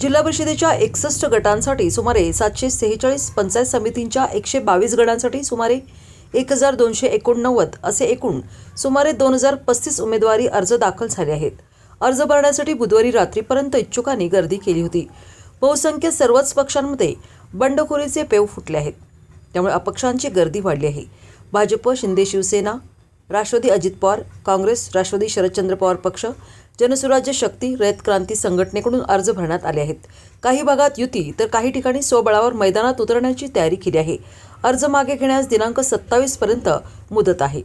जिल्हा परिषदेच्या एकसष्ट गटांसाठी सुमारे सातशे सेहेचाळीस पंचायत समितींच्या एकशे बावीस गटांसाठी सुमारे एक हजार दोनशे एकोणनव्वद असे एकूण सुमारे दोन हजार पस्तीस उमेदवारी अर्ज दाखल झाले आहेत. अर्ज भरण्यासाठी बुधवारी रात्रीपर्यंत इच्छुकांनी गर्दी केली होती. बहुसंख्य सर्वच पक्षांमध्ये बंडखोरीचे पेव फुटले आहेत. त्यामुळे अपक्षांची गर्दी वाढली आहे. भाजप शिंदे शिवसेना राष्ट्रवादी अजित पवार काँग्रेस राष्ट्रवादी शरदचंद्र पवार पक्ष जनसुराज्य शक्ती रयत क्रांती संघटनेकडून अर्ज भरण्यात आले आहेत. काही भागात युती तर काही ठिकाणी स्वबळावर मैदानात उतरण्याची तयारी केली आहे. अर्ज मागे घेण्यास दिनांक सत्तावीस पर्यंत मुदत आहे.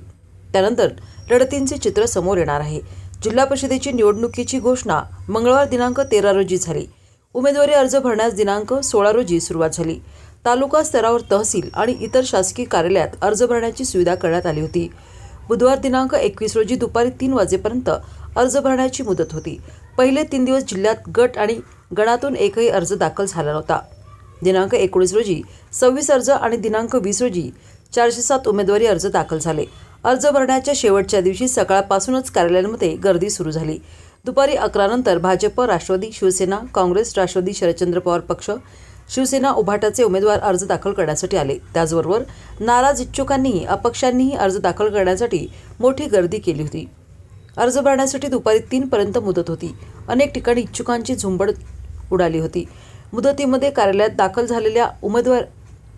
त्यानंतर लढतींचे चित्र समोर येणार आहे. जिल्हा परिषदेची निवडणुकीची घोषणा मंगळवार दिनांक तेरा रोजी झाली. उमेदवारी अर्ज भरण्यास दिनांक सोळा रोजी सुरुवात झाली. तालुका स्तरावर तहसील आणि इतर शासकीय कार्यालयात अर्ज भरण्याची सुविधा करण्यात आली होती. बुधवार दिनांक एकवीस रोजी दुपारी तीन वाजेपर्यंत अर्ज भरण्याची मुदत होती. पहिले तीन दिवस जिल्ह्यात गट आणि गणातून एकही अर्ज दाखल झाला नव्हता. दिनांक एकोणीस रोजी सव्वीस अर्ज आणि दिनांक वीस रोजी चारशे सात उमेदवारी अर्ज दाखल झाले. अर्ज भरण्याच्या शेवटच्या दिवशी सकाळपासूनच कार्यालयांमध्ये गर्दी सुरू झाली. दुपारी अकरा नंतर भाजप राष्ट्रवादी शिवसेना काँग्रेस राष्ट्रवादी शरदचंद्र पवार पक्ष शिवसेना उभाटाचे उमेदवार अर्ज दाखल करण्यासाठी आले. त्याचबरोबर नाराज इच्छुकांनीही अपक्षांनीही अर्ज दाखल करण्यासाठी मोठी गर्दी केली होती. अर्ज भरण्यासाठी दुपारी तीनपर्यंत मुदत होती. अनेक ठिकाणी इच्छुकांची झुंबड उडाली होती. मुदतीमध्ये कार्यालयात दाखल झालेल्या उमेदवार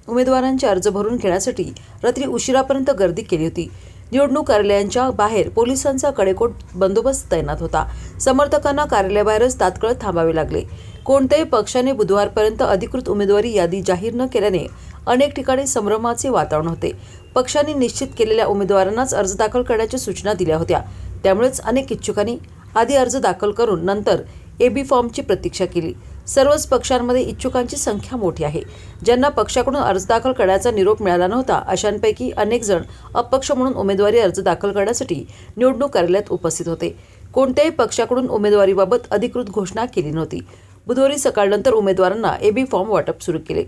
उमेदवारांचे अर्ज भरून घेण्यासाठी रात्री उशिरापर्यंत गर्दी केली होती. निवडणूक कार्यालयांच्या बाहेर पोलिसांचा कडेकोट बंदोबस्त तैनात होता. समर्थकांना कार्यालयाबाहेरच तात्काळ थांबावे लागले. कोणत्याही पक्षाने बुधवारपर्यंत अधिकृत उमेदवारी यादी जाहीर न केल्याने अनेक ठिकाणी संभ्रमाचे वातावरण होते. पक्षांनी निश्चित केलेल्या उमेदवारांनाच अर्ज दाखल करण्याच्या सूचना दिल्या होत्या. त्यामुळेच अनेक इच्छुकांनी आधी अर्ज दाखल करून नंतर एबी फॉर्मची प्रतीक्षा केली. सर्वच पक्षांमध्ये इच्छुकांची संख्या मोठी आहे. ज्यांना पक्षाकडून अर्ज दाखल करण्याचा निरोप मिळाला नव्हता अशांपैकी अनेक जण अपक्ष म्हणून उमेदवारी अर्ज दाखल करण्यासाठी निवडणूक कार्यालयात उपस्थित होते. कोणत्याही पक्षाकडून उमेदवारीबाबत अधिकृत घोषणा केली नव्हती. बुधवारी सकाळनंतर उमेदवारांना एबी फॉर्म वाटप सुरू केले.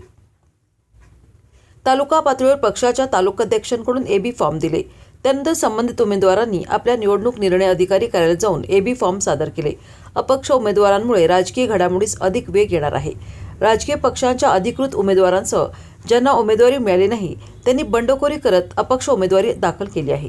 तालुका पातळीवर पक्षाच्या तालुकाध्यक्षांकडून एबी फॉर्म दिले. त्यानंतर संबंधित उमेदवारांनी आपल्या निवडणूक निर्णय अधिकारी कार्यालयात जाऊन एबी फॉर्म सादर केले. अपक्ष उमेदवारांमुळे राजकीय घडामोडीस अधिक वेग येणार आहे. राजकीय पक्षांच्या अधिकृत उमेदवारांसह ज्यांना उमेदवारी मिळाली नाही त्यांनी बंडखोरी करत अपक्ष उमेदवारी दाखल केली आहे.